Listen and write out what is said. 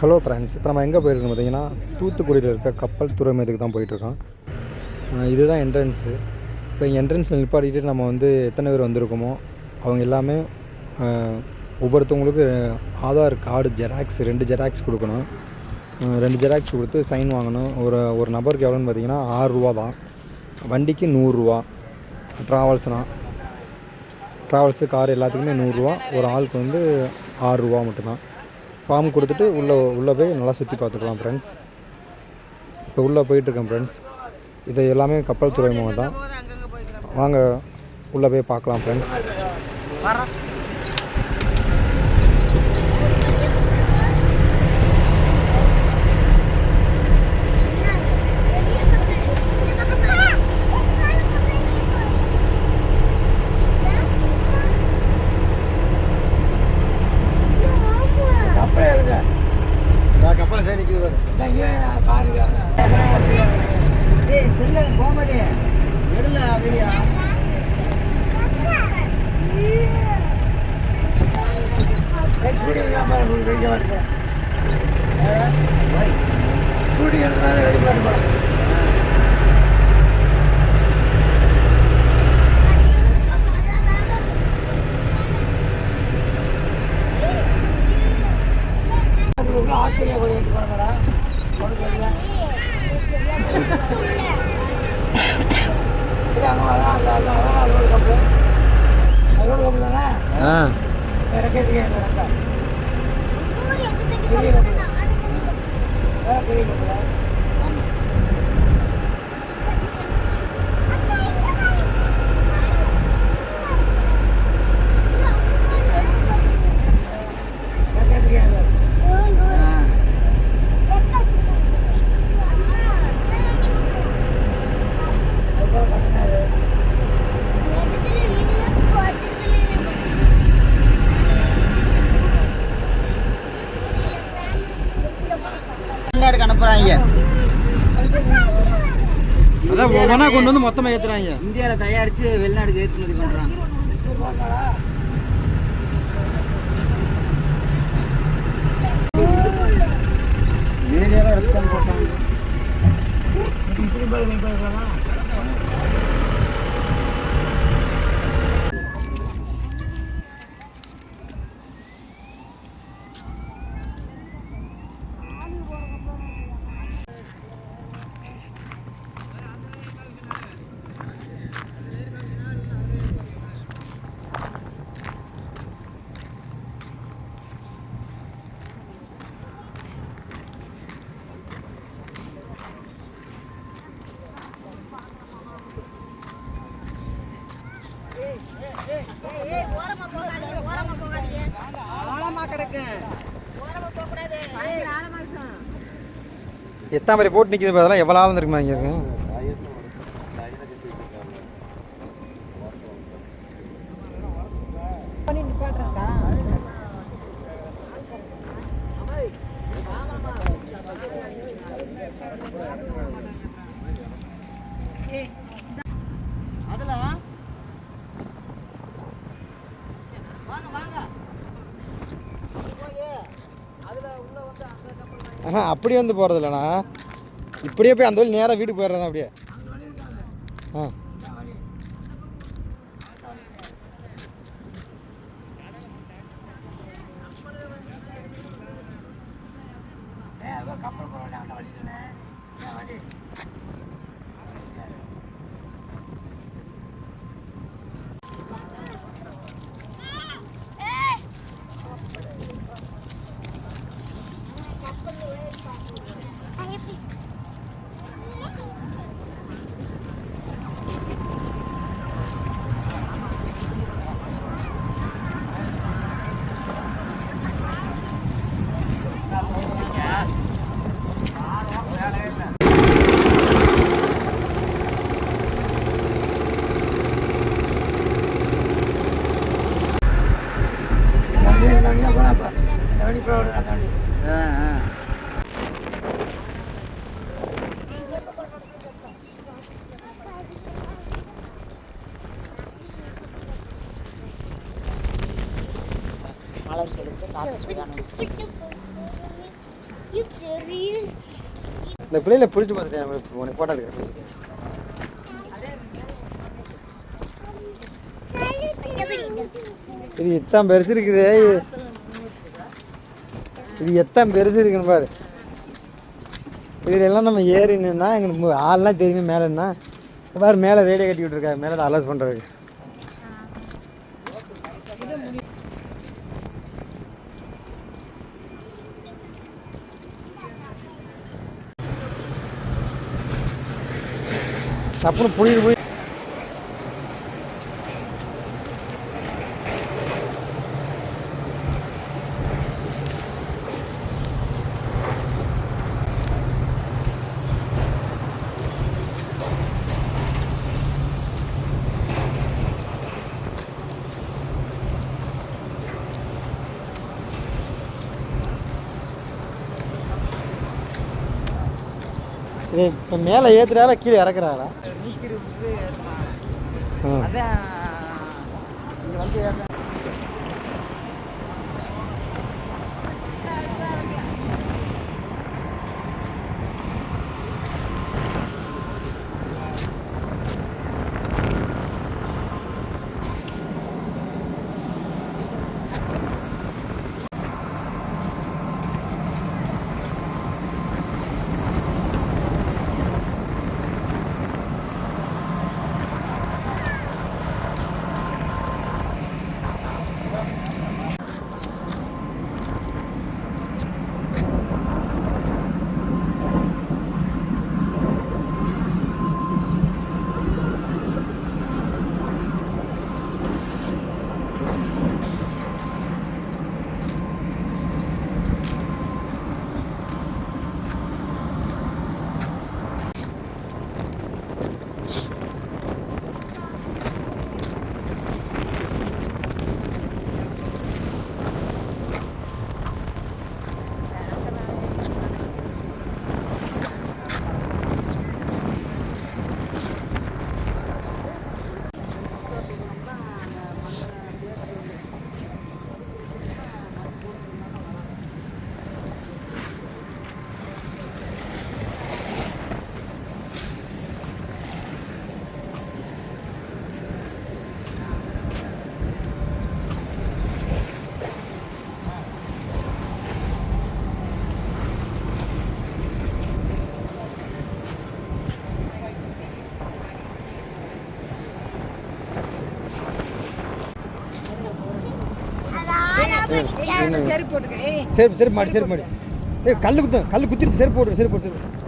Hello friends இப்போ நம்ம எங்கே போயிருக்கோம் பார்த்தீங்கன்னா தூத்துக்குடியில் இருக்க கப்பல் துறைமுகத்துக்கு தான் போயிட்டுருக்கோம். இதுதான் என்ட்ரன்ஸு இப்போ என்ட்ரன்ஸில் நிப்பாட்டிட்டு நம்ம வந்து எத்தனை பேர் வந்திருக்கோமோ அவங்க எல்லாமே ஒவ்வொருத்தவங்களுக்கு ஆதார் கார்டு ஜெராக்ஸ் ரெண்டு ஜெராக்ஸ் கொடுக்கணும். ரெண்டு ஜெராக்ஸ் கொடுத்து சைன் வாங்கணும். ஒரு ஒரு நபருக்கு எவ்வளோன்னு பார்த்தீங்கன்னா ஆறுரூவா தான். வண்டிக்கு நூறுரூவா ட்ராவல்ஸ்னால் ட்ராவல்ஸு கார் எல்லாத்துக்குமே நூறுரூவா ஒரு ஆளுக்கு வந்து ஆறுரூவா மட்டும்தான். ஃபார்ம் கொடுத்துட்டு உள்ளே உள்ளே போய் நல்லா சுற்றி பார்த்துக்கலாம் ஃப்ரெண்ட்ஸ் இப்போ உள்ளே போயிட்டுருக்கேன் ஃப்ரெண்ட்ஸ் இது எல்லாமே கப்பல் துறைமுகம் தான். வாங்க உள்ளே போய் பார்க்கலாம் ஃப்ரெண்ட்ஸ் கப்பலே இருக்கு கப்பல் சைடு நிற்கிது இங்கே பாருங்க ஏய் செல்ல கோமதி எடுல வீடியோ ஷூட்டிங் பாருங்க ரெடி பண்ணுங்க ஷூட்டிங் எடுத்துனா ரெடி பண்ணுங்க ஆஸ்திரேலியா போய் எடுத்து போனடா உனக்கு தெரியல இது அங்கே அதான் அந்த அந்த அதான் அதோட கப்பு அதோட கப்பு தானே அனுப்புறாங்க அதான் ஒவ்வொன்றா கொண்டு வந்து மொத்தமாக ஏற்றுறாங்க இந்தியாவில் தயாரிச்சு வெளிநாடுக்கு ஏற்றுமதி பண்றாங்க. வீடியோலாம் எடுத்து தான் எத்தனை மாதிரி போட்டு நிற்கிது அதெல்லாம் எவ்வளோ ஆளும் இருக்குமா இங்கே இருக்கு? அதுல வாங்க வாங்க போய் அதுல உள்ள வந்து அந்த கப்பல் ஆஹா அப்படி வந்து போகிறது இல்லைண்ணா இப்படியே போய் அந்த வழி நேராக வீட்டுக்கு போயிடுறதா அப்படியே. ஆ. கப்பல் போகிறோம் அந்த வழி தானே ஏன் வண்டி இந்த வண்டி இந்த வண்டி தான் போனா அப்போ இந்த வண்டி போட அந்த வண்டி ஆ ஆ மலர் இந்த பிள்ளையில பிடிச்சி பார்த்துட்டேன் உனக்கு போட்டோ எடுக்கிறேன். இது எத்தான் பெருசு இருக்குது இது- எத்தனை பெருசு இருக்குன்னு பாரு. இதில் எல்லாம் நம்ம ஏறி நின்னா எங்களுக்கு ஆள்லாம் தெரியுமே மேலேன்னா பாரு மேலே ரேடியோ கட்டி விட்டுருக்காரு மேலே அலர்ஸ் பண்ணுறதுக்கு டப்புனு புளிட்டு போய் இது இப்போ மேலே ஏற்றுறால கீழே. ஆ. அதான் இங்க வந்து ஏற- சரி சரி மாடி சரி மாடி. ஏய் கல் குத்து கல் குத்திருச்சு செருப்பு போட்டு செருப்பு போட்டு செருப்பு